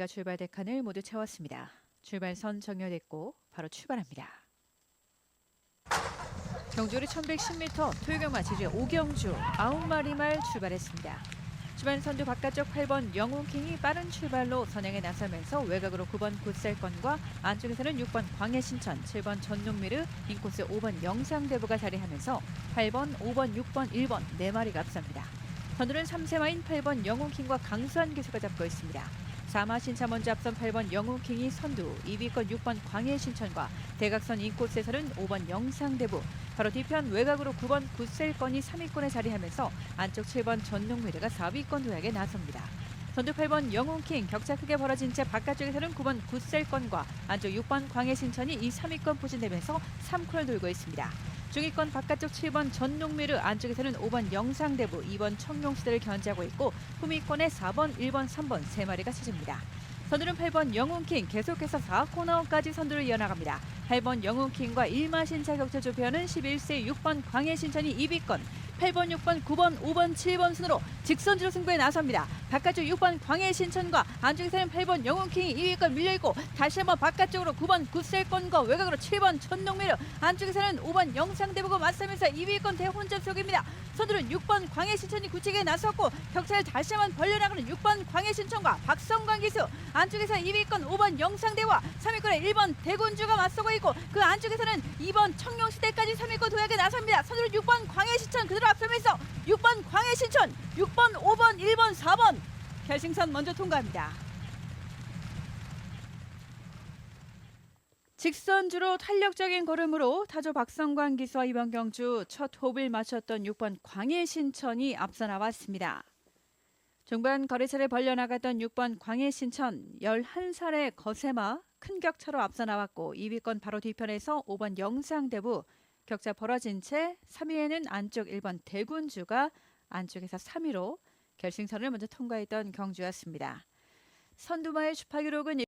마리가 출발대 칸을 모두 채웠습니다. 출발선 정렬됐고 바로 출발합니다. 경주리 1110m 토요경마 지지 오경주 9마리 말 출발했습니다. 주변 선두 바깥쪽 8번 영웅킹이 빠른 출발로 선행에 나서면서 외곽으로 9번 굿셀건과 안쪽에서는 6번 광해신천, 7번 전농미르, 인코스 5번 영상대부가 자리하면서 8번, 5번, 6번, 1번 네 마리가 앞섭니다. 선두는 3세마인 8번 영웅킹과 강수한 기수가 잡고 있습니다. 4마 신차 먼저 앞선 8번 영웅킹이 선두, 2위권 6번 광해 신천과 대각선 인코스에서는 5번 영상대부, 바로 뒤편 외곽으로 9번 굿셀건이 3위권에 자리하면서 안쪽 7번 전농미르가 4위권 도약에 나섭니다. 선두 8번 영웅킹 격차 크게 벌어진 채 바깥쪽에서는 9번 굿셀건과 안쪽 6번 광해신천이 이 3위권 포진되면서 3코를 돌고 있습니다. 중위권 바깥쪽 7번 전농미르 안쪽에서는 5번 영상대부, 2번 청룡시대를 견제하고 있고 후미권에 4번, 1번, 3번 세 마리가 치집니다. 선두는 8번 영웅킹 계속해서 4코너까지 선두를 이어나갑니다. 8번 영웅킹과 1마 신차 격차 좁혀는 11세 6번 광해신천이 2위권 8번, 6번, 9번, 5번, 7번 순으로 직선주로 승부에 나섭니다. 바깥쪽 6번 광해신천과 안쪽에서는 8번 영웅킹이 2위권 밀려있고 다시 한번 바깥쪽으로 9번 굿셀권과 외곽으로 7번 천동미르 안쪽에서는 5번 영상대보고 맞서면서 2위권 대혼전 속입니다. 선두는 6번 광해신천이 굳히게 나섰고 격차를 다시 한번 벌려나가는 6번 광해신천과 박성광 기수 안쪽에서 2위권 5번 영상대와 3위권에 1번 대군주가 맞서고 있고 그 안쪽에서는 2번 청룡시대까지 3위권 도약에 나섭니다. 선두는 6번 광해신천 그대로 앞서면서 6번 광해신천 6번 5번 1번 4번 결승선 먼저 통과합니다. 직선주로 탄력적인 걸음으로 타조 박성광 기수와 이번 경주 첫 호흡을 마쳤던 6번 광해신천이 앞서 나왔습니다. 중반 거리차를 벌려나갔던 6번 광해신천 11살의 거세마 큰 격차로 앞서 나왔고 2위권 바로 뒤편에서 5번 영상대부 격차 벌어진 채 3위에는 안쪽 1번 대군주가 안쪽에서 3위로 결승선을 먼저 통과했던 경주였습니다. 선두마의 주파 기록은